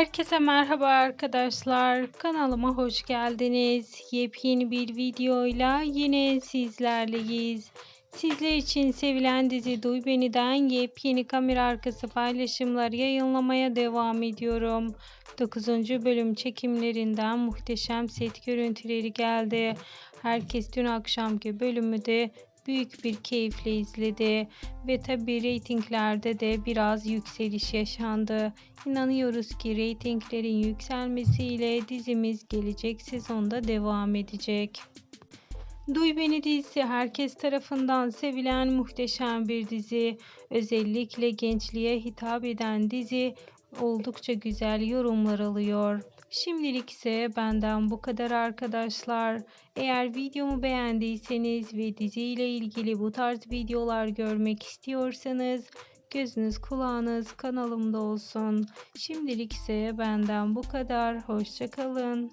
Herkese merhaba arkadaşlar. Kanalıma hoş geldiniz. Yepyeni bir videoyla yine sizlerleyiz. Sizler için sevilen dizi Duy Beni'den yepyeni kamera arkası paylaşımlar yayınlamaya devam ediyorum. 9. bölüm çekimlerinden muhteşem set görüntüleri geldi. Herkes dün akşamki bölümü de büyük bir keyifle izledi ve tabi reytinglerde de biraz yükseliş yaşandı. İnanıyoruz ki reytinglerin yükselmesiyle dizimiz gelecek sezonda devam edecek. Duy Beni dizisi herkes tarafından sevilen muhteşem bir dizi. Özellikle gençliğe hitap eden dizi oldukça güzel yorumlar alıyor. Şimdilik ise benden bu kadar arkadaşlar. Eğer videomu beğendiyseniz ve dizi ile ilgili bu tarz videolar görmek istiyorsanız gözünüz kulağınız kanalımda olsun. Şimdilik ise benden bu kadar. Hoşçakalın.